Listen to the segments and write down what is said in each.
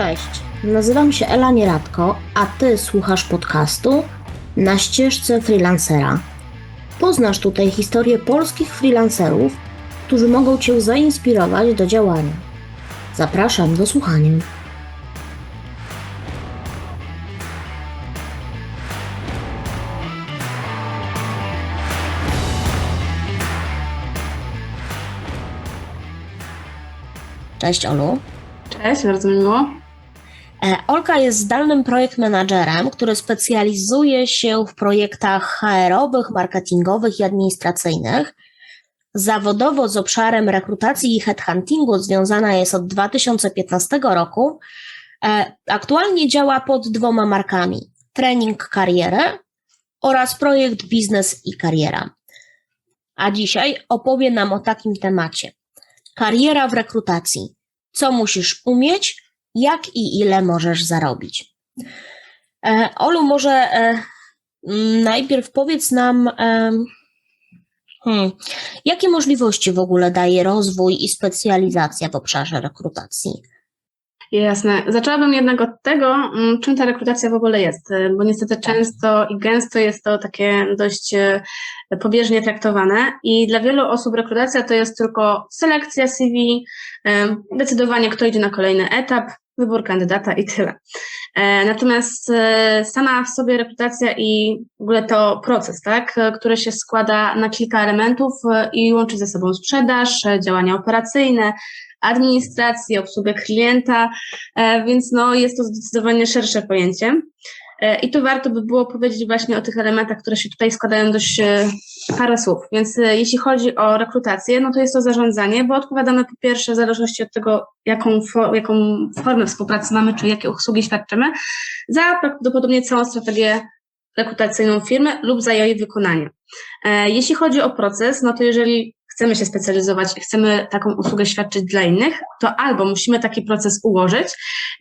Cześć, nazywam się Ela Nieradko, a Ty słuchasz podcastu na ścieżce freelancera. Poznasz tutaj historię polskich freelancerów, którzy mogą Cię zainspirować do działania. Zapraszam do słuchania. Cześć Olu. Cześć, bardzo miło. E, Olka jest zdalnym projekt menadżerem, który specjalizuje się w projektach HR-owych, marketingowych i administracyjnych. Zawodowo z obszarem rekrutacji i headhuntingu związana jest od 2015 roku. E, Aktualnie działa pod dwoma markami: Trening Karierę oraz projekt Biznes i Kariera. A dzisiaj opowie nam o takim temacie: kariera w rekrutacji. Co musisz umieć, jak i ile możesz zarobić. E, Olu, może e, m, najpierw powiedz nam, e, hmm, jakie możliwości w ogóle daje rozwój i specjalizacja w obszarze rekrutacji? Jasne. Zaczęłabym jednak od tego, mm, czym ta rekrutacja w ogóle jest, y, bo niestety często i gęsto jest to takie dość y, pobieżnie traktowane i dla wielu osób rekrutacja to jest tylko selekcja CV, y, decydowanie kto idzie na kolejny etap, wybór kandydata i tyle. E, Natomiast sama w sobie rekrutacja i w ogóle to proces, tak, który się składa na kilka elementów i łączy ze sobą sprzedaż, działania operacyjne, administrację, obsługę klienta, e, więc no, jest to zdecydowanie szersze pojęcie. E, I tu warto by było powiedzieć właśnie o tych elementach, które się tutaj składają dość e, parę słów. Więc jeśli chodzi o rekrutację, no to jest to zarządzanie, bo odpowiadamy po pierwsze w zależności od tego, jaką, fo- jaką formę współpracy mamy, czy jakie usługi świadczymy, za prawdopodobnie całą strategię rekrutacyjną firmy lub za jej wykonanie. Jeśli chodzi o proces, no to jeżeli chcemy się specjalizować chcemy taką usługę świadczyć dla innych, to albo musimy taki proces ułożyć,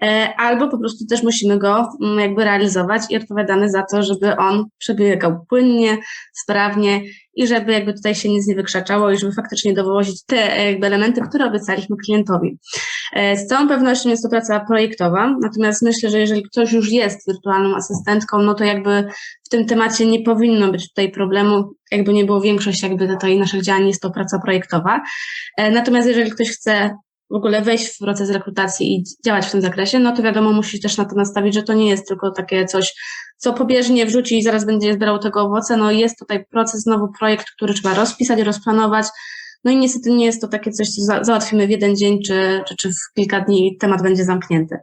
e, albo po prostu też musimy go mm, jakby realizować i odpowiadamy za to, żeby on przebiegał płynnie, sprawnie i żeby jakby tutaj się nic nie wykrzaczało i żeby faktycznie dowozić te e, jakby elementy, które obiecaliśmy klientowi. E, Z całą pewnością jest to praca projektowa, natomiast myślę, że jeżeli ktoś już jest wirtualną asystentką, no to jakby w tym temacie nie powinno być tutaj problemu, jakby nie było większość jakby tutaj naszych działań jest to praca projektowa. E, Natomiast jeżeli ktoś chce w ogóle wejść w proces rekrutacji i działać w tym zakresie, no to wiadomo, musi też na to nastawić, że to nie jest tylko takie coś, co pobieżnie wrzuci i zaraz będzie zbierał tego owoce. No jest tutaj proces, znowu projekt, który trzeba rozpisać, rozplanować. No i niestety nie jest to takie coś, co za- załatwimy w jeden dzień, czy, czy, czy w kilka dni i temat będzie zamknięty.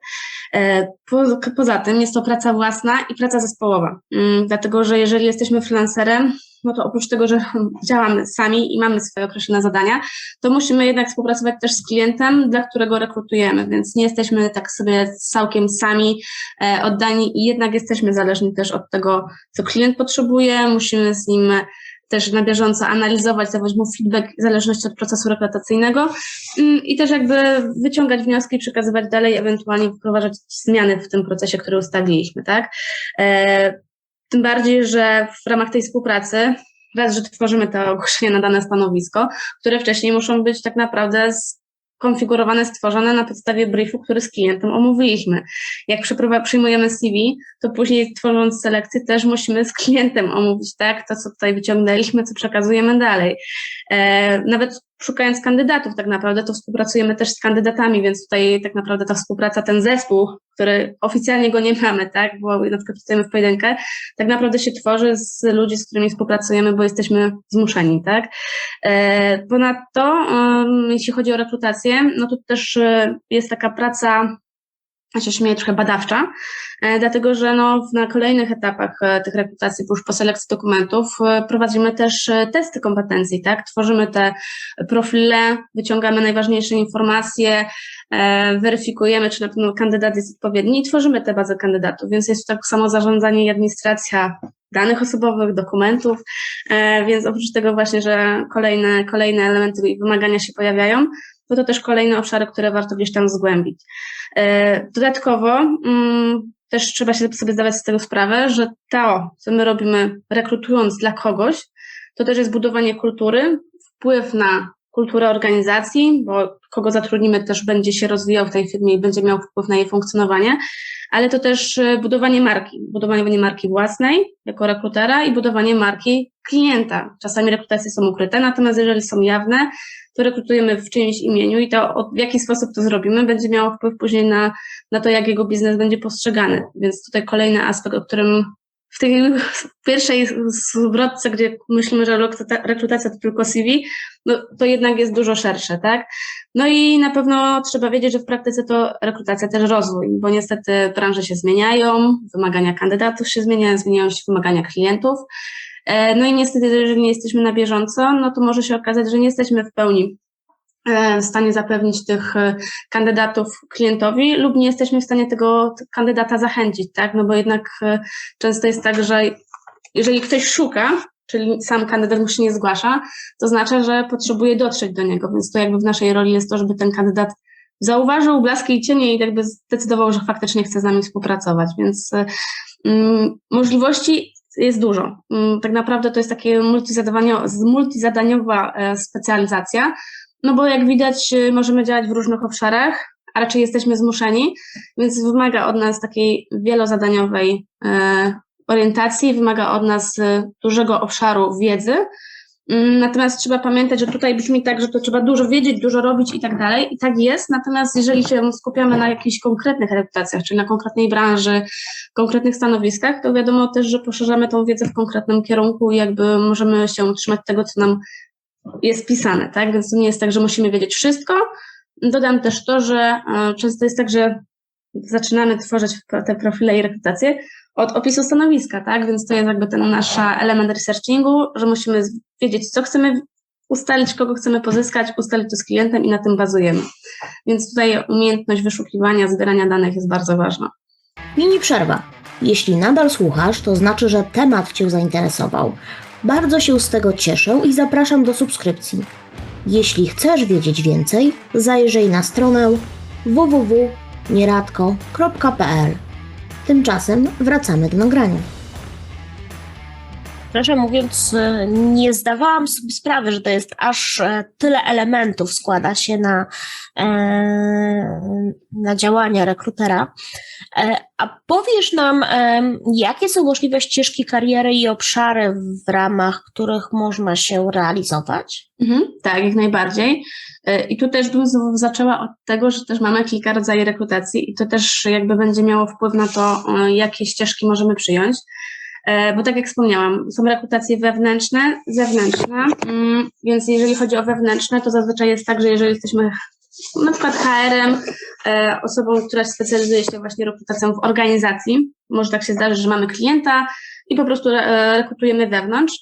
E, Po, poza tym jest to praca własna i praca zespołowa, Mm, dlatego że jeżeli jesteśmy freelancerem, no to oprócz tego, że działamy sami i mamy swoje określone zadania, to musimy jednak współpracować też z klientem, dla którego rekrutujemy, więc nie jesteśmy tak sobie całkiem sami e, oddani i jednak jesteśmy zależni też od tego, co klient potrzebuje, musimy z nim też na bieżąco analizować, dawać mu feedback w zależności od procesu rekrutacyjnego mm, i też jakby wyciągać wnioski, przekazywać dalej, ewentualnie wprowadzać zmiany w tym procesie, który ustaliliśmy, tak? Tym bardziej, że w ramach tej współpracy raz, że tworzymy te ogłoszenia na dane stanowisko, które wcześniej muszą być tak naprawdę skonfigurowane, stworzone na podstawie briefu, który z klientem omówiliśmy. Jak przyjmujemy CV, to później tworząc selekcję też musimy z klientem omówić, tak, to co tutaj wyciągnęliśmy, co przekazujemy dalej. E, nawet szukając kandydatów tak naprawdę, to współpracujemy też z kandydatami, więc tutaj tak naprawdę ta współpraca, ten zespół, który oficjalnie go nie mamy, tak, bo na przykład pracujemy w pojedynkę, tak naprawdę się tworzy z ludzi, z którymi współpracujemy, bo jesteśmy zmuszeni, tak. E, Ponadto, jeśli chodzi o rekrutację, no to też e, jest taka praca, się śmieję, trochę badawcza, e, dlatego że no, na kolejnych etapach e, tych rekrutacji, już po selekcji dokumentów, e, prowadzimy też testy kompetencji, tak? Tworzymy te profile, wyciągamy najważniejsze informacje, weryfikujemy, czy na pewno kandydat jest odpowiedni i tworzymy te bazy kandydatów, więc jest tak samo zarządzanie i administracja danych osobowych, dokumentów, więc oprócz tego właśnie, że kolejne, kolejne elementy i wymagania się pojawiają, to to też kolejne obszary, które warto gdzieś tam zgłębić. E, Dodatkowo mm, też trzeba się sobie zdawać z tego sprawę, że to, co my robimy rekrutując dla kogoś, to też jest budowanie kultury, wpływ na kulturę organizacji, bo kogo zatrudnimy też będzie się rozwijał w tej firmie i będzie miał wpływ na jej funkcjonowanie, ale to też e, budowanie marki, budowanie marki własnej jako rekrutera i budowanie marki klienta. Czasami rekrutacje są ukryte, natomiast jeżeli są jawne, to rekrutujemy w czyimś imieniu i to w jaki sposób to zrobimy, będzie miało wpływ później na, na to, jak jego biznes będzie postrzegany. Więc tutaj kolejny aspekt, o którym w tej pierwszej zwrotce, gdzie myślimy, że rekrutacja to tylko CV, no to jednak jest dużo szersze, tak? No i na pewno trzeba wiedzieć, że w praktyce to rekrutacja też rozwój, bo niestety branże się zmieniają, wymagania kandydatów się zmieniają, zmieniają się wymagania klientów. E, no i niestety, jeżeli nie jesteśmy na bieżąco, no to może się okazać, że nie jesteśmy w pełni w stanie zapewnić tych e, kandydatów klientowi lub nie jesteśmy w stanie tego kandydata zachęcić, tak? No bo jednak często jest tak, że jeżeli ktoś szuka, czyli sam kandydat mu się nie zgłasza, to znaczy, że potrzebuje dotrzeć do niego, więc to jakby w naszej roli jest to, żeby ten kandydat zauważył blaski i cienie i jakby zdecydował, że faktycznie chce z nami współpracować, więc mm, możliwości jest dużo. Mm, tak naprawdę to jest takie multizadaniowa e, specjalizacja, no bo jak widać e, możemy działać w różnych obszarach, a raczej jesteśmy zmuszeni, więc wymaga od nas takiej wielozadaniowej e, orientacji, wymaga od nas dużego obszaru wiedzy, Mm, natomiast trzeba pamiętać, że tutaj brzmi tak, że to trzeba dużo wiedzieć, dużo robić i tak dalej. I tak jest. Natomiast jeżeli się skupiamy na jakichś konkretnych rekrutacjach, czyli na konkretnej branży, konkretnych stanowiskach, to wiadomo też, że poszerzamy tą wiedzę w konkretnym kierunku i jakby możemy się trzymać tego, co nam jest pisane, tak? Więc to nie jest tak, że musimy wiedzieć wszystko. Dodam też to, że e, często jest tak, że zaczynamy tworzyć te profile i rekrutacje, od opisu stanowiska, tak? Więc to jest jakby ten nasz element researchingu, że musimy wiedzieć, co chcemy ustalić, kogo chcemy pozyskać, ustalić to z klientem i na tym bazujemy. Więc tutaj umiejętność wyszukiwania, zbierania danych jest bardzo ważna. Mini przerwa. Jeśli nadal słuchasz, to znaczy, że temat Cię zainteresował. Bardzo się z tego cieszę i zapraszam do subskrypcji. Jeśli chcesz wiedzieć więcej, zajrzyj na stronę www.nieradko.pl. Tymczasem wracamy do nagrania. Szczerze mówiąc, e, nie zdawałam sobie sprawy, że to jest aż e, tyle elementów składa się na, e, na działania rekrutera. A powiesz nam, jakie są możliwe ścieżki kariery i obszary, w ramach których można się realizować? Mhm, tak, jak najbardziej. I tu też bym zaczęła od tego, że też mamy kilka rodzajów rekrutacji i to też jakby będzie miało wpływ na to, jakie ścieżki możemy przyjąć. E, bo tak jak wspomniałam, są rekrutacje wewnętrzne, zewnętrzne, mm, więc jeżeli chodzi o wewnętrzne, to zazwyczaj jest tak, że jeżeli jesteśmy na przykład HR-em, e, osobą, która specjalizuje się właśnie rekrutacją w organizacji, może tak się zdarzyć, że mamy klienta i po prostu e, rekrutujemy wewnątrz,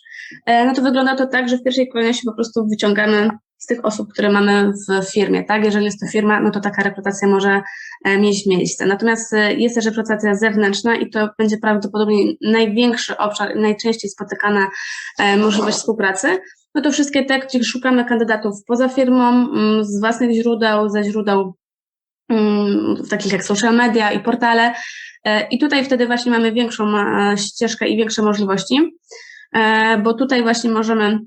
no to wygląda to tak, że w pierwszej kolejności po prostu wyciągamy z tych osób, które mamy w firmie, tak? Jeżeli jest to firma, no to taka rekrutacja może e, mieć miejsce. Natomiast e, jest też rekrutacja zewnętrzna i to będzie prawdopodobnie największy obszar, najczęściej spotykana e, możliwość współpracy. No to wszystkie te, gdzie szukamy kandydatów poza firmą, mm, z własnych źródeł, ze źródeł mm, takich jak social media i portale. I tutaj wtedy właśnie mamy większą ścieżkę i większe możliwości, bo tutaj właśnie możemy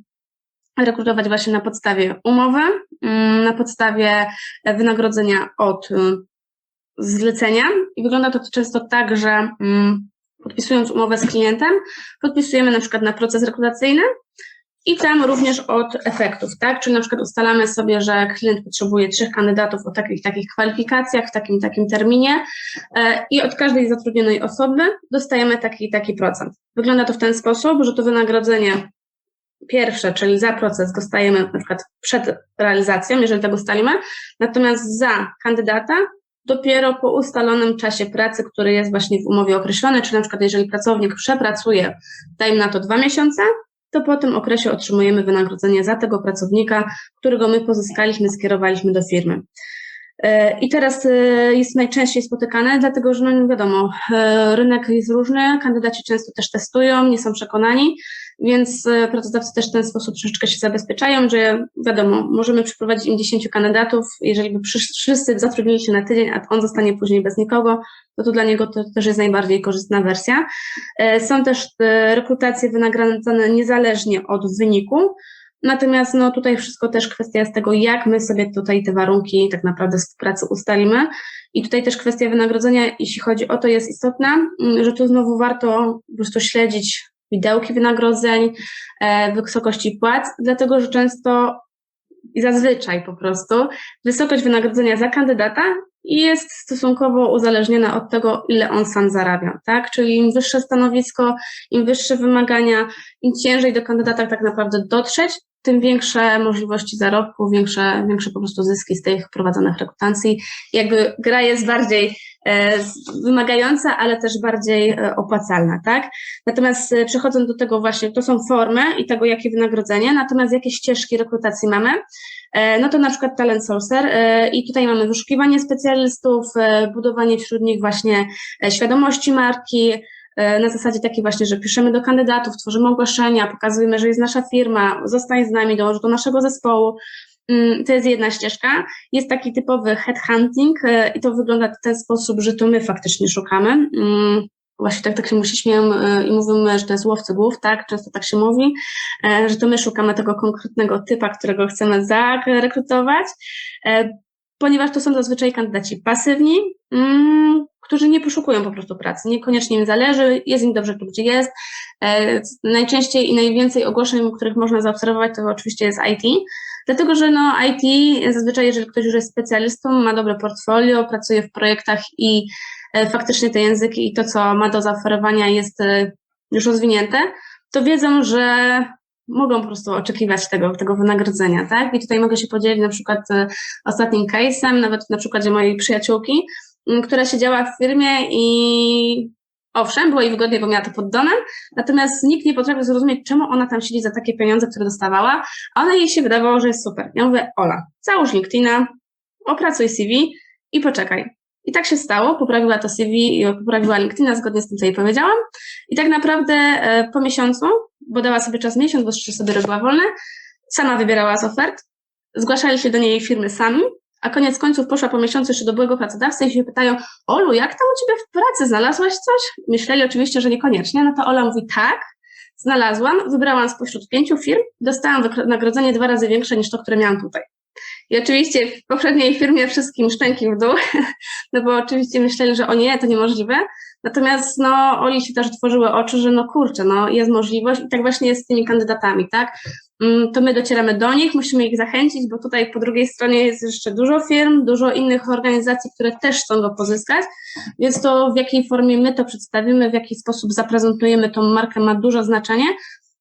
rekrutować właśnie na podstawie umowy, mm, na podstawie wynagrodzenia od y, zlecenia i wygląda to często tak, że mm, podpisując umowę z klientem, podpisujemy na przykład na proces rekrutacyjny i tam również od efektów, tak? Czyli na przykład ustalamy sobie, że klient potrzebuje trzech kandydatów o takich takich kwalifikacjach, w takim takim terminie e, i od każdej zatrudnionej osoby dostajemy taki taki procent. Wygląda to w ten sposób, że to wynagrodzenie pierwsze, czyli za proces dostajemy na przykład przed realizacją, jeżeli tego ustalimy, natomiast za kandydata dopiero po ustalonym czasie pracy, który jest właśnie w umowie określony, czyli na przykład jeżeli pracownik przepracuje, dajmy na to dwa miesiące, to po tym okresie otrzymujemy wynagrodzenie za tego pracownika, którego my pozyskaliśmy, skierowaliśmy do firmy. E, I teraz e, jest najczęściej spotykane, dlatego że no wiadomo, e, rynek jest różny, kandydaci często też testują, nie są przekonani, więc e, pracodawcy też w ten sposób troszeczkę się zabezpieczają, że wiadomo, możemy przyprowadzić im 10 kandydatów, jeżeli by wszyscy zatrudnili się na tydzień, a on zostanie później bez nikogo, to to dla niego to też jest najbardziej korzystna wersja. E, są też rekrutacje wynagradzane niezależnie od wyniku, Natomiast no, tutaj wszystko też kwestia z tego, jak my sobie tutaj te warunki tak naprawdę współpracy ustalimy. I tutaj też kwestia wynagrodzenia, jeśli chodzi o to, jest istotna, że tu znowu warto po prostu śledzić widełki wynagrodzeń, e, wysokości płac, dlatego że często i zazwyczaj po prostu wysokość wynagrodzenia za kandydata jest stosunkowo uzależniona od tego, ile on sam zarabia, tak? Czyli im wyższe stanowisko, im wyższe wymagania, im ciężej do kandydata tak naprawdę dotrzeć, tym większe możliwości zarobku, większe, większe po prostu zyski z tych prowadzonych rekrutacji. Jakby gra jest bardziej e, wymagająca, ale też bardziej e, opłacalna, tak? Natomiast e, przechodząc do tego właśnie, to są formy i tego, jakie wynagrodzenie, natomiast jakie ścieżki rekrutacji mamy, no to na przykład Talent Sourcer i tutaj mamy wyszukiwanie specjalistów, budowanie wśród nich właśnie świadomości marki, na zasadzie takiej właśnie, że piszemy do kandydatów, tworzymy ogłoszenia, pokazujemy, że jest nasza firma, zostań z nami, dołącz do naszego zespołu. Mm, To jest jedna ścieżka. Jest taki typowy headhunting e, i to wygląda w ten sposób, że to my faktycznie szukamy. Mm, Właśnie tak, tak się musi śmieją e, i mówimy, że to jest łowcy głów, tak? Często tak się mówi, e, że to my szukamy tego konkretnego typa, którego chcemy zarekrutować, e, ponieważ to są zazwyczaj kandydaci pasywni, mm, którzy nie poszukują po prostu pracy, niekoniecznie im zależy, jest im dobrze tu, gdzie jest. E, Najczęściej i najwięcej ogłoszeń, których można zaobserwować, to oczywiście jest IT, dlatego że no IT, zazwyczaj jeżeli ktoś już jest specjalistą, ma dobre portfolio, pracuje w projektach i e, faktycznie te języki i to, co ma do zaoferowania jest e, już rozwinięte, to wiedzą, że mogą po prostu oczekiwać tego, tego wynagrodzenia, tak? I tutaj mogę się podzielić na przykład e, ostatnim case'em, nawet na przykładzie mojej przyjaciółki, która siedziała w firmie i owszem, było jej wygodnie, bo miała to pod natomiast nikt nie potrafił zrozumieć, czemu ona tam siedzi za takie pieniądze, które dostawała, a ona jej się wydawało, że jest super. Ja mówię, Ola, załóż LinkedIna, opracuj CV i poczekaj. I tak się stało, poprawiła to CV poprawiła LinkedIna zgodnie z tym, co jej powiedziałam. I tak naprawdę e, po miesiącu, bo dała sobie czas miesiąc, bo jeszcze sobie robiła wolne, sama wybierała z ofert, zgłaszali się do niej firmy sami, a koniec końców poszła po miesiącu jeszcze do byłego pracodawcy i się pytają, Olu, jak tam u Ciebie w pracy, znalazłaś coś? Myśleli oczywiście, że niekoniecznie, no to Ola mówi, tak, znalazłam, wybrałam spośród pięciu firm, dostałam wynagrodzenie dwa razy większe niż to, które miałam tutaj. I oczywiście w poprzedniej firmie wszystkim szczęki w dół, no bo oczywiście myśleli, że o nie, to niemożliwe. Natomiast no, Oli się też otworzyły oczy, że no kurczę, no jest możliwość i tak właśnie jest z tymi kandydatami, tak? Mm, To my docieramy do nich, musimy ich zachęcić, bo tutaj po drugiej stronie jest jeszcze dużo firm, dużo innych organizacji, które też chcą go pozyskać, więc to w jakiej formie my to przedstawimy, w jaki sposób zaprezentujemy tą markę ma dużo znaczenie.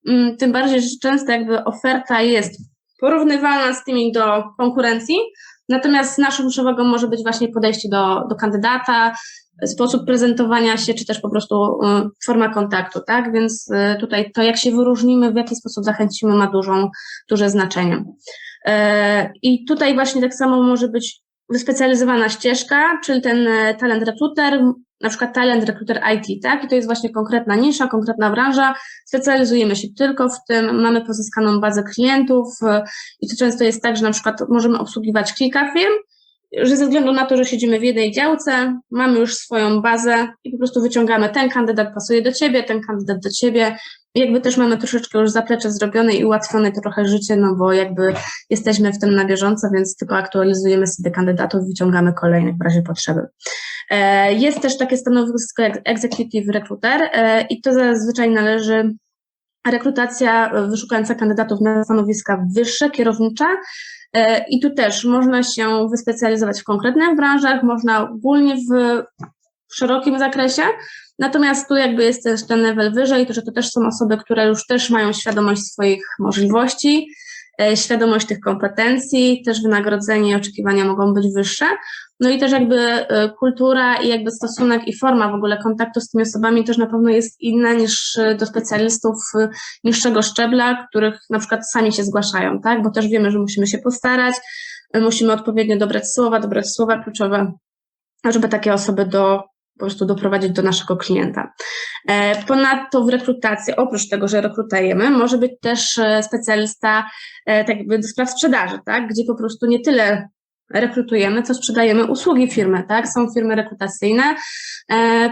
Mm, Tym bardziej, że często jakby oferta jest porównywalna z tymi do konkurencji, natomiast naszą przewagą może być właśnie podejście do, do kandydata, sposób prezentowania się, czy też po prostu y, forma kontaktu, tak? Więc y, tutaj to, jak się wyróżnimy, w jaki sposób zachęcimy, ma dużą, duże znaczenie. E, I tutaj właśnie tak samo może być wyspecjalizowana ścieżka, czyli ten talent recruiter, na przykład talent recruiter IT, tak? I to jest właśnie konkretna nisza, konkretna branża. Specjalizujemy się tylko w tym, mamy pozyskaną bazę klientów e, i to często jest tak, że na przykład możemy obsługiwać kilka firm, że ze względu na to, że siedzimy w jednej działce, mamy już swoją bazę i po prostu wyciągamy ten kandydat pasuje do ciebie, ten kandydat do ciebie. Jakby też mamy troszeczkę już zaplecze zrobione i ułatwione trochę życie, no bo jakby jesteśmy w tym na bieżąco, więc tylko aktualizujemy sobie kandydatów, wyciągamy kolejnych w razie potrzeby. E, Jest też takie stanowisko jak executive recruiter e, i to zazwyczaj należy rekrutacja e, wyszukująca kandydatów na stanowiska wyższe, kierownicze, I tu też można się wyspecjalizować w konkretnych branżach, można ogólnie w, szerokim zakresie. Natomiast tu jakby jest też ten level wyżej, to że to też są osoby, które już też mają świadomość swoich możliwości, świadomość tych kompetencji, też wynagrodzenie i oczekiwania mogą być wyższe. No i też jakby e, kultura i jakby stosunek i forma w ogóle kontaktu z tymi osobami też na pewno jest inna niż e, do specjalistów e, niższego szczebla, których na przykład sami się zgłaszają, tak? Bo też wiemy, że musimy się postarać, e, musimy odpowiednio dobrać słowa, dobrać słowa kluczowe, żeby takie osoby do po prostu doprowadzić do naszego klienta. E, Ponadto w rekrutacji, oprócz tego, że rekrutujemy, może być też e, specjalista e, tak jakby do spraw sprzedaży, tak? gdzie po prostu nie tyle rekrutujemy, co sprzedajemy usługi firmy, tak? Są firmy rekrutacyjne,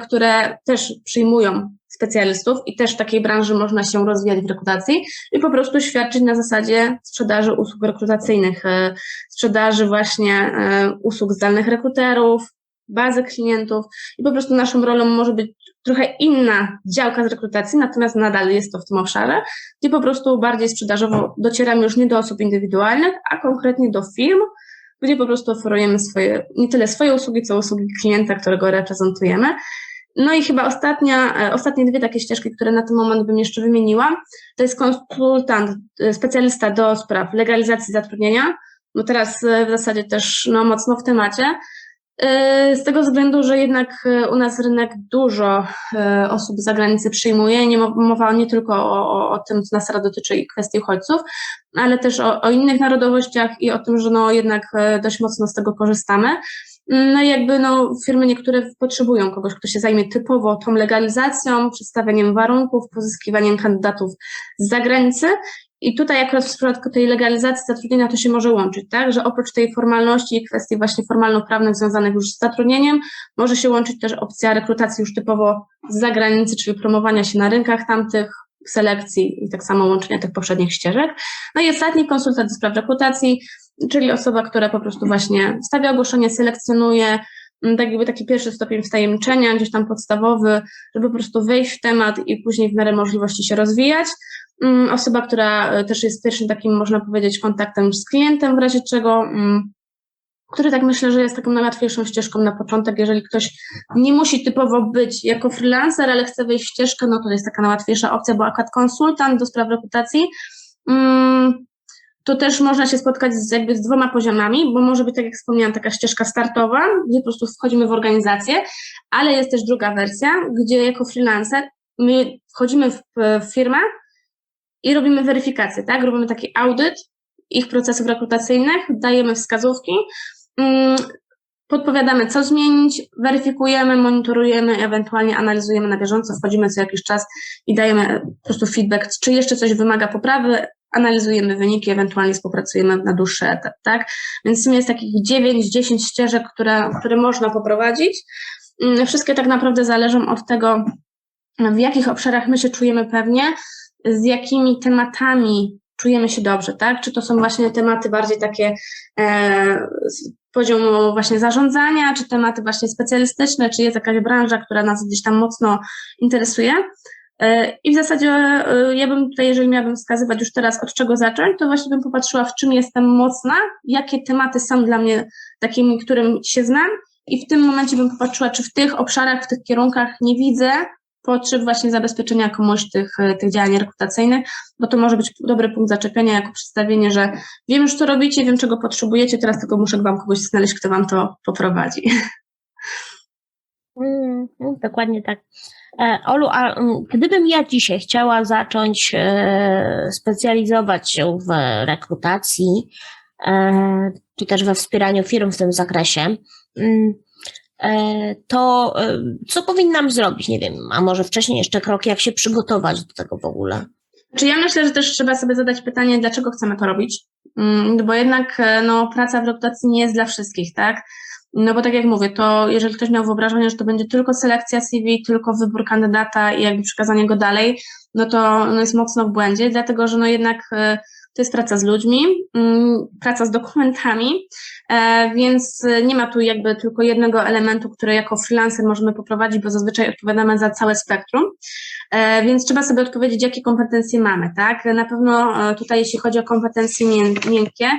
które też przyjmują specjalistów i też w takiej branży można się rozwijać w rekrutacji i po prostu świadczyć na zasadzie sprzedaży usług rekrutacyjnych, sprzedaży właśnie usług zdalnych rekruterów, bazy klientów i po prostu naszą rolą może być trochę inna działka z rekrutacji, natomiast nadal jest to w tym obszarze, gdzie po prostu bardziej sprzedażowo docieramy już nie do osób indywidualnych, a konkretnie do firm, gdzie po prostu oferujemy swoje, nie tyle swoje usługi, co usługi klienta, którego reprezentujemy. No i chyba ostatnia, e, ostatnie dwie takie ścieżki, które na ten moment bym jeszcze wymieniła, to jest konsultant, e, specjalista do spraw legalizacji zatrudnienia, bo teraz e, w zasadzie też no, mocno w temacie. Z tego względu, że jednak u nas rynek dużo osób z zagranicy przyjmuje, nie mowa nie tylko o, o, tym, co nas teraz dotyczy i kwestii uchodźców, ale też o, o innych narodowościach i o tym, że no jednak dość mocno z tego korzystamy. No i jakby no, firmy niektóre potrzebują kogoś, kto się zajmie typowo tą legalizacją, przedstawianiem warunków, pozyskiwaniem kandydatów z zagranicy. I tutaj akurat w przypadku tej legalizacji zatrudnienia to się może łączyć, tak, że oprócz tej formalności i kwestii właśnie formalno-prawnych związanych już z zatrudnieniem, może się łączyć też opcja rekrutacji już typowo z zagranicy, czyli promowania się na rynkach tamtych, selekcji i tak samo łączenia tych poprzednich ścieżek. No i ostatni konsultant do spraw rekrutacji, czyli osoba, która po prostu właśnie stawia ogłoszenie, selekcjonuje, tak jakby taki pierwszy stopień wtajemniczenia, gdzieś tam podstawowy, żeby po prostu wejść w temat i później w miarę możliwości się rozwijać. Mm, osoba, która e, też jest pierwszym takim, można powiedzieć, kontaktem z klientem, w razie czego, mm, który tak myślę, że jest taką najłatwiejszą ścieżką na początek, jeżeli ktoś nie musi typowo być jako freelancer, ale chce wejść w ścieżkę, no to jest taka najłatwiejsza opcja, bo akurat konsultant do spraw reputacji to też można się spotkać z, jakby z dwoma poziomami, bo może być, tak jak wspomniałam, taka ścieżka startowa, gdzie po prostu wchodzimy w organizację, ale jest też druga wersja, gdzie jako freelancer my wchodzimy w, w firmę i robimy weryfikację, tak? Robimy taki audyt ich procesów rekrutacyjnych, dajemy wskazówki, mm, podpowiadamy, co zmienić, weryfikujemy, monitorujemy, ewentualnie analizujemy na bieżąco, wchodzimy co jakiś czas i dajemy po prostu feedback, czy jeszcze coś wymaga poprawy, analizujemy wyniki, ewentualnie współpracujemy na dłuższy etap, tak? Więc w sumie jest takich 9-10 ścieżek, które, które można poprowadzić. Mm, wszystkie tak naprawdę zależą od tego, w jakich obszarach my się czujemy pewnie, z jakimi tematami czujemy się dobrze, tak? Czy to są właśnie tematy bardziej takie e, z poziomu właśnie zarządzania, czy tematy właśnie specjalistyczne, czy jest jakaś branża, która nas gdzieś tam mocno interesuje. E, I w zasadzie e, ja bym tutaj, jeżeli miałabym wskazywać już teraz od czego zacząć, to właśnie bym popatrzyła, w czym jestem mocna, jakie tematy są dla mnie takimi, którym się znam i w tym momencie bym popatrzyła, czy w tych obszarach, w tych kierunkach nie widzę potrzeb właśnie zabezpieczenia komuś tych, e, tych działań rekrutacyjnych, bo to może być dobry punkt zaczepienia jako przedstawienie, że wiem już co robicie, wiem czego potrzebujecie, teraz tylko muszę wam kogoś znaleźć, kto wam to poprowadzi. Mm, dokładnie tak. E, Olu, a mm, gdybym ja dzisiaj chciała zacząć e, specjalizować się w rekrutacji, e, czy też we wspieraniu firm w tym zakresie, mm, to co powinnam zrobić? Nie wiem, a może wcześniej jeszcze krok, jak się przygotować do tego w ogóle? Czy ja myślę, że też trzeba sobie zadać pytanie, dlaczego chcemy to robić? Bo jednak no, praca w rekrutacji nie jest dla wszystkich, tak? No bo tak jak mówię, to jeżeli ktoś miał wyobrażenie, że to będzie tylko selekcja CV, tylko wybór kandydata i jakby przekazanie go dalej, no to no jest mocno w błędzie, dlatego że no jednak e, to jest praca z ludźmi, mm, praca z dokumentami, e, więc nie ma tu jakby tylko jednego elementu, który jako freelancer możemy poprowadzić, bo zazwyczaj odpowiadamy za całe spektrum, e, więc trzeba sobie odpowiedzieć, jakie kompetencje mamy, tak? Na pewno tutaj, jeśli chodzi o kompetencje miękkie,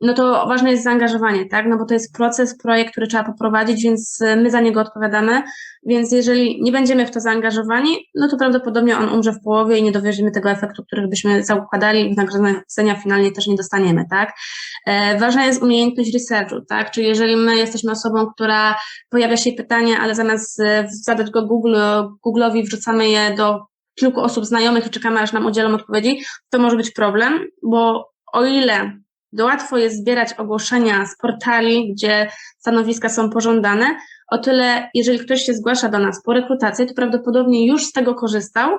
no to ważne jest zaangażowanie, tak? No bo to jest proces, projekt, który trzeba poprowadzić, więc e, my za niego odpowiadamy. Więc jeżeli nie będziemy w to zaangażowani, no to prawdopodobnie on umrze w połowie i nie dowierzymy tego efektu, który byśmy zaukładali wynagrodzenia finalnie też nie dostaniemy, tak? E, ważna jest umiejętność researchu, tak? Czyli jeżeli my jesteśmy osobą, która pojawia się pytanie, ale zamiast e, zadać go Google, Google'owi wrzucamy je do kilku osób znajomych i czekamy, aż nam udzielą odpowiedzi, to może być problem, bo o ile łatwo jest zbierać ogłoszenia z portali, gdzie stanowiska są pożądane. O tyle, jeżeli ktoś się zgłasza do nas po rekrutację, to prawdopodobnie już z tego korzystał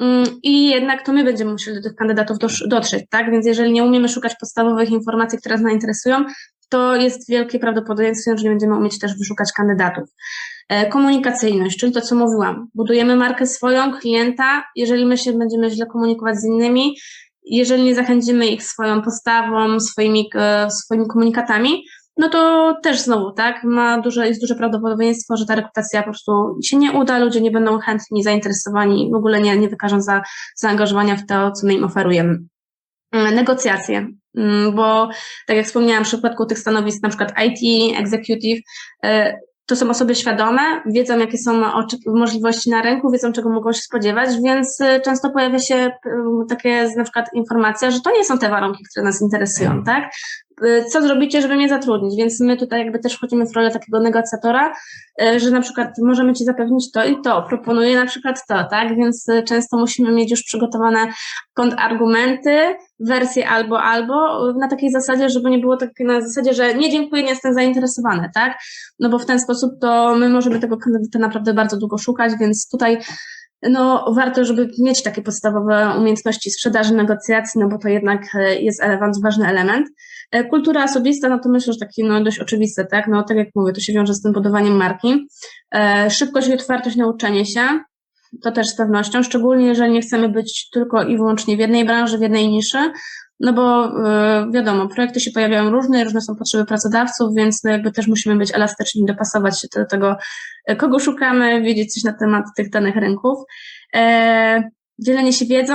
mm, i jednak to my będziemy musieli do tych kandydatów dotrzeć, tak? Więc jeżeli nie umiemy szukać podstawowych informacji, które nas interesują, to jest wielkie prawdopodobieństwo, że nie będziemy umieć też wyszukać kandydatów. E, Komunikacyjność, czyli to, co mówiłam. Budujemy markę swoją, klienta. Jeżeli my się będziemy źle komunikować z innymi, jeżeli nie zachęcimy ich swoją postawą, swoimi, e, swoimi komunikatami, no to też znowu, tak, ma duże, jest duże prawdopodobieństwo, że ta rekrutacja po prostu się nie uda, ludzie nie będą chętni, zainteresowani, w ogóle nie, nie wykażą za, zaangażowania w to, co my im oferujemy. Mm, Negocjacje, mm, bo tak jak wspomniałam, w przypadku tych stanowisk, na przykład IT, executive, e, to są osoby świadome, wiedzą, jakie są możliwości na rynku, wiedzą, czego mogą się spodziewać, więc y, często pojawia się y, takie na przykład informacja, że to nie są te warunki, które nas interesują, tak? Y, Co zrobicie, żeby mnie zatrudnić? Więc my tutaj jakby też wchodzimy w rolę takiego negocjatora, y, że na przykład możemy Ci zapewnić to i to, proponuję na przykład to, tak? Więc y, często musimy mieć już przygotowane kontrargumenty, wersje albo, albo, na takiej zasadzie, żeby nie było tak na zasadzie, że nie dziękuję, nie jestem zainteresowany, tak? No bo w ten sposób to my możemy tego kandydata naprawdę bardzo długo szukać, więc tutaj no, warto, żeby mieć takie podstawowe umiejętności sprzedaży, negocjacji, no bo to jednak e, jest ele- ważny element. E, Kultura osobista, no to myślę, że takie no, dość oczywiste, tak? No tak jak mówię, to się wiąże z tym budowaniem marki. E, Szybkość i otwartość na uczenie się, to też z pewnością, szczególnie jeżeli nie chcemy być tylko i wyłącznie w jednej branży, w jednej niszy, no bo e, wiadomo, projekty się pojawiają różne, różne są potrzeby pracodawców, więc no jakby też musimy być elastyczni, dopasować się do tego, e, kogo szukamy, wiedzieć coś na temat tych danych rynków. E, dzielenie się wiedzą,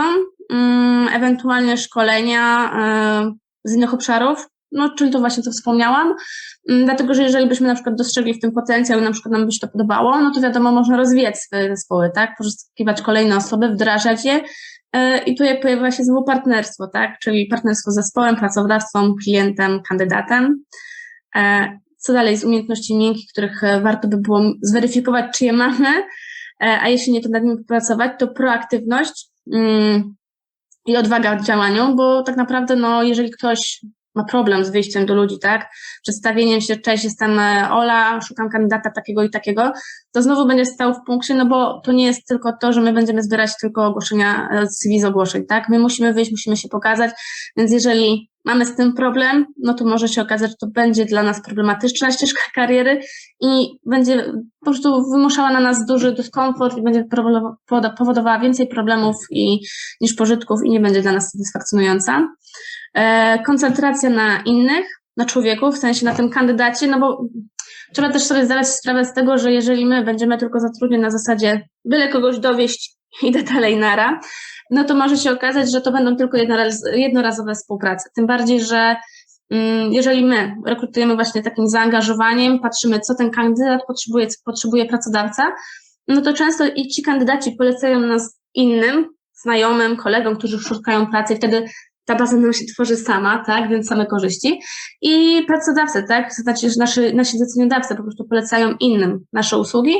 mm, ewentualnie szkolenia z innych obszarów, no, czyli to właśnie, co wspomniałam, Mm, dlatego, że jeżeli byśmy na przykład dostrzegli w tym potencjał i na przykład nam by się to podobało, no to wiadomo, można rozwijać swoje zespoły, tak, poszukiwać kolejne osoby, wdrażać je. E, i tutaj pojawia się znowu partnerstwo, tak, czyli partnerstwo z zespołem, pracodawcą, klientem, kandydatem. E, Co dalej z umiejętności miękkich, których e, warto by było zweryfikować, czy je mamy, a jeśli nie, to nad nimi popracować, to proaktywność mm, i odwaga w działaniu, bo tak naprawdę, no, jeżeli ktoś ma problem z wyjściem do ludzi, tak, przedstawieniem się, cześć, jestem e, Ola, szukam kandydata takiego i takiego, to znowu będzie stał w punkcie, no bo to nie jest tylko to, że my będziemy zbierać tylko ogłoszenia, e, CV z ogłoszeń, tak, my musimy wyjść, musimy się pokazać, więc jeżeli mamy z tym problem, no to może się okazać, że to będzie dla nas problematyczna ścieżka kariery i będzie po prostu wymuszała na nas duży dyskomfort i będzie powodowała więcej problemów i, niż pożytków i nie będzie dla nas satysfakcjonująca. E, koncentracja na innych, na człowieku, w sensie na tym kandydacie, no bo trzeba też sobie zdawać sprawę z tego, że jeżeli my będziemy tylko zatrudnieni na zasadzie byle kogoś dowieść, idę dalej nara, no to może się okazać, że to będą tylko jednoraz, jednorazowe współprace. Tym bardziej, że mm, jeżeli my rekrutujemy właśnie takim zaangażowaniem, patrzymy, co ten kandydat potrzebuje, co potrzebuje pracodawca, no to często i ci kandydaci polecają nas innym, znajomym, kolegom, którzy szukają pracy i wtedy ta baza nam się tworzy sama, tak, więc same korzyści. I pracodawcy, tak, znaczy, że nasi, nasi zleceniodawcy po prostu polecają innym nasze usługi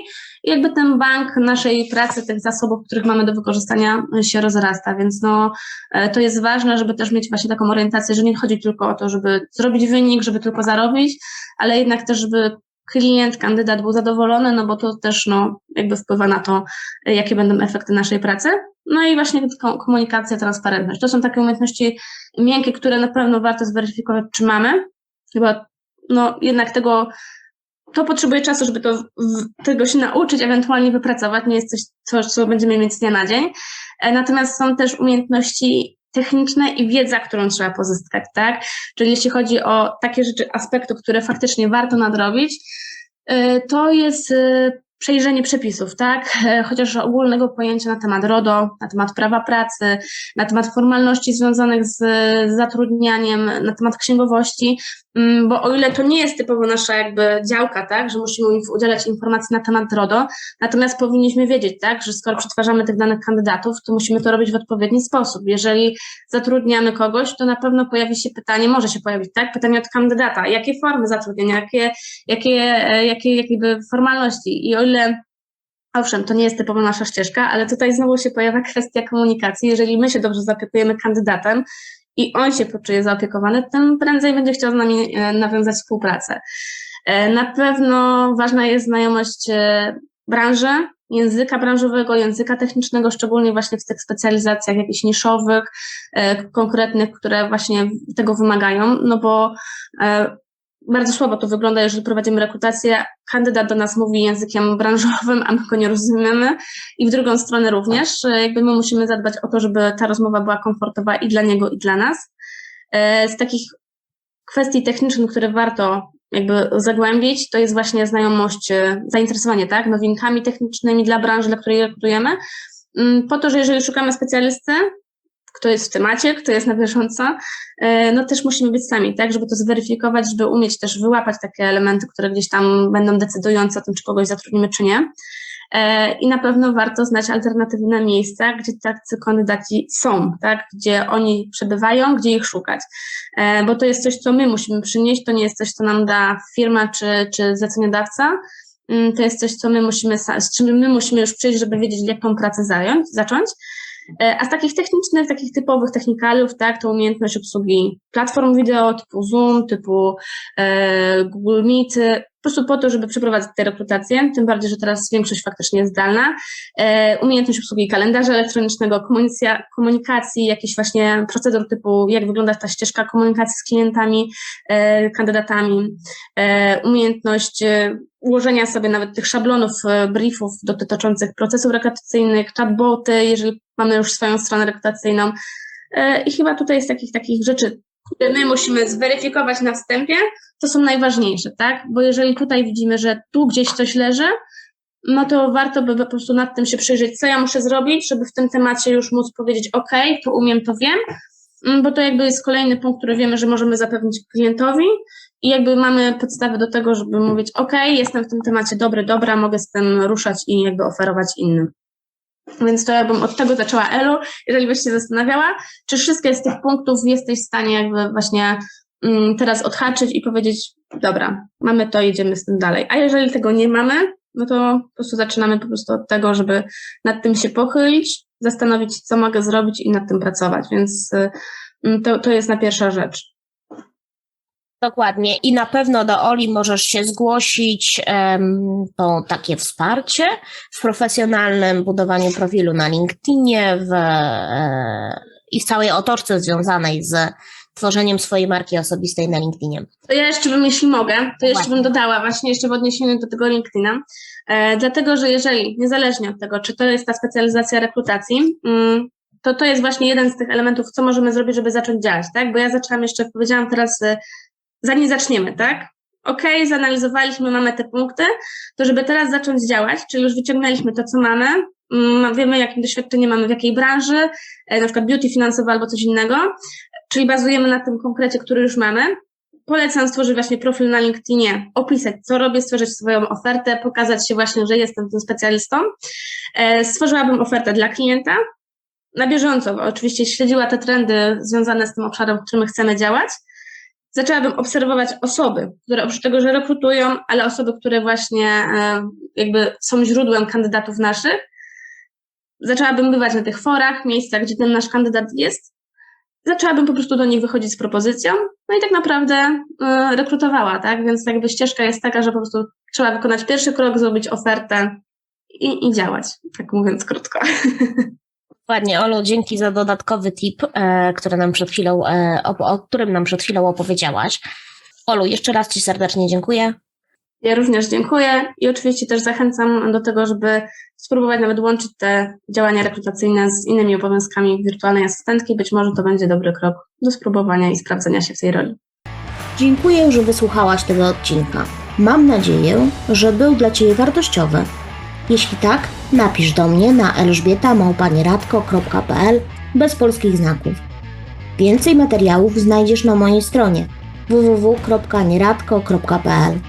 i jakby ten bank naszej pracy, tych zasobów, których mamy do wykorzystania się rozrasta, więc no, e, to jest ważne, żeby też mieć właśnie taką orientację, że nie chodzi tylko o to, żeby zrobić wynik, żeby tylko zarobić, ale jednak też, żeby klient, kandydat był zadowolony, no bo to też no, jakby wpływa na to, e, jakie będą efekty naszej pracy. No i właśnie ko- komunikacja, transparentność. To są takie umiejętności miękkie, które na pewno warto zweryfikować, czy mamy. Chyba no, jednak tego, to potrzebuje czasu, żeby to, tego się nauczyć, ewentualnie wypracować. Nie jest coś, co, będziemy mieć z dnia na dzień. E, Natomiast są też umiejętności techniczne i wiedza, którą trzeba pozyskać, tak? Czyli jeśli chodzi o takie rzeczy, aspekty, które faktycznie warto nadrobić, y, to jest y, przejrzenie przepisów, tak? E, Chociaż ogólnego pojęcia na temat RODO, na temat prawa pracy, na temat formalności związanych z zatrudnianiem, na temat księgowości, bo o ile to nie jest typowo nasza jakby działka, tak, że musimy im udzielać informacji na temat RODO, natomiast powinniśmy wiedzieć, tak, że skoro przetwarzamy tych danych kandydatów, to musimy to robić w odpowiedni sposób. Jeżeli zatrudniamy kogoś, to na pewno pojawi się pytanie, może się pojawić, tak, pytanie od kandydata, jakie formy zatrudnienia, jakie, jakie, e, jakie jakby formalności i o ile Owszem, to nie jest typowo nasza ścieżka, ale tutaj znowu się pojawia kwestia komunikacji. Jeżeli my się dobrze zaopiekujemy kandydatem i on się poczuje zaopiekowany, tym prędzej będzie chciał z nami e, nawiązać współpracę. E, Na pewno ważna jest znajomość e, branży, języka branżowego, języka technicznego, szczególnie właśnie w tych specjalizacjach jakichś niszowych, konkretnych, które właśnie tego wymagają, no bo bardzo słabo to wygląda, jeżeli prowadzimy rekrutację. Kandydat do nas mówi językiem branżowym, a my go nie rozumiemy. I w drugą stronę również, e, jakby my musimy zadbać o to, żeby ta rozmowa była komfortowa i dla niego, i dla nas. E, Z takich kwestii technicznych, które warto jakby zagłębić, to jest właśnie znajomość, e, zainteresowanie, tak, nowinkami technicznymi dla branży, dla której rekrutujemy, Mm, po to, że jeżeli szukamy specjalisty, kto jest w temacie, kto jest na bieżąco, e, no też musimy być sami, tak, żeby to zweryfikować, żeby umieć też wyłapać takie elementy, które gdzieś tam będą decydujące o tym, czy kogoś zatrudnimy, czy nie. E, I na pewno warto znać alternatywne miejsca, gdzie tacy kandydaci są, tak, gdzie oni przebywają, gdzie ich szukać. E, Bo to jest coś, co my musimy przynieść, to nie jest coś, co nam da firma czy, czy zleceniodawca, Mm, to jest coś, co my musimy, z czym my musimy już przyjść, żeby wiedzieć, jak tą pracę zająć, zacząć. E, A z takich technicznych, takich typowych technikalów, tak, to umiejętność obsługi platform wideo typu Zoom, typu e, Google Meet, prostu po to, żeby przeprowadzić te rekrutacje, tym bardziej, że teraz większość faktycznie jest zdalna. E, umiejętność obsługi kalendarza elektronicznego, komunikacji, jakiś właśnie procedur typu, jak wygląda ta ścieżka komunikacji z klientami, e, kandydatami, e, umiejętność ułożenia sobie nawet tych szablonów, briefów dotyczących procesów rekrutacyjnych, chatboty, jeżeli mamy już swoją stronę rekrutacyjną. I chyba tutaj jest takich, takich rzeczy, które my musimy zweryfikować na wstępie, to są najważniejsze, tak? Bo jeżeli tutaj widzimy, że tu gdzieś coś leży, no to warto by po prostu nad tym się przyjrzeć, co ja muszę zrobić, żeby w tym temacie już móc powiedzieć, ok, to umiem, to wiem, Mm, bo to jakby jest kolejny punkt, który wiemy, że możemy zapewnić klientowi i jakby mamy podstawy do tego, żeby mówić, ok, jestem w tym temacie dobry, dobra, mogę z tym ruszać i jakby oferować innym. Więc to ja bym od tego zaczęła, Elu, jeżeli byś się zastanawiała, czy wszystkie z tych punktów jesteś w stanie jakby właśnie mm, teraz odhaczyć i powiedzieć, dobra, mamy to, idziemy z tym dalej. A jeżeli tego nie mamy, no to po prostu zaczynamy po prostu od tego, żeby nad tym się pochylić, zastanowić, co mogę zrobić i nad tym pracować. Więc y, mm, to, to jest na pierwsza rzecz. Dokładnie. I na pewno do Oli możesz się zgłosić um, po takie wsparcie w profesjonalnym budowaniu profilu na LinkedInie w, e, i w całej otoczce związanej z tworzeniem swojej marki osobistej na LinkedInie. To ja jeszcze bym, jeśli mogę, to jeszcze Właśnie. bym dodała właśnie jeszcze w odniesieniu do tego LinkedIna, e, dlatego, że jeżeli, niezależnie od tego, czy to jest ta specjalizacja rekrutacji, mm, to to jest właśnie jeden z tych elementów, co możemy zrobić, żeby zacząć działać, tak? Bo ja zaczęłam jeszcze, powiedziałam teraz, e, zanim zaczniemy, tak? Okej, zanalizowaliśmy, mamy te punkty, to żeby teraz zacząć działać, czyli już wyciągnęliśmy to, co mamy, mm, wiemy, jakie doświadczenie mamy w jakiej branży, e, na przykład beauty finansowe albo coś innego, czyli bazujemy na tym konkrecie, który już mamy, polecam stworzyć właśnie profil na LinkedInie, opisać, co robię, stworzyć swoją ofertę, pokazać się właśnie, że jestem tym specjalistą. E, Stworzyłabym ofertę dla klienta, na bieżąco, bo oczywiście śledziła te trendy związane z tym obszarem, w którym chcemy działać. Zaczęłabym obserwować osoby, które oprócz tego, że rekrutują, ale osoby, które właśnie e, jakby są źródłem kandydatów naszych. Zaczęłabym bywać na tych forach, miejscach, gdzie ten nasz kandydat jest, zaczęłabym po prostu do nich wychodzić z propozycją, no i tak naprawdę y, rekrutowała, tak? Więc jakby ścieżka jest taka, że po prostu trzeba wykonać pierwszy krok, zrobić ofertę i, i działać, tak mówiąc krótko. Dokładnie, Olu, dzięki za dodatkowy tip, e, który nam przed chwilą, e, o, o którym nam przed chwilą opowiedziałaś. Olu, jeszcze raz Ci serdecznie dziękuję. Ja również dziękuję i oczywiście też zachęcam do tego, żeby spróbować nawet łączyć te działania rekrutacyjne z innymi obowiązkami wirtualnej asystentki. Być może to będzie dobry krok do spróbowania i sprawdzenia się w tej roli. Dziękuję, że wysłuchałaś tego odcinka. Mam nadzieję, że był dla Ciebie wartościowy. Jeśli tak, napisz do mnie na elżbietamałpanieradko.pl bez polskich znaków. Więcej materiałów znajdziesz na mojej stronie www.nieradko.pl.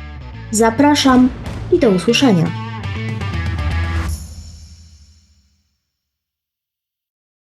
Zapraszam i do usłyszenia.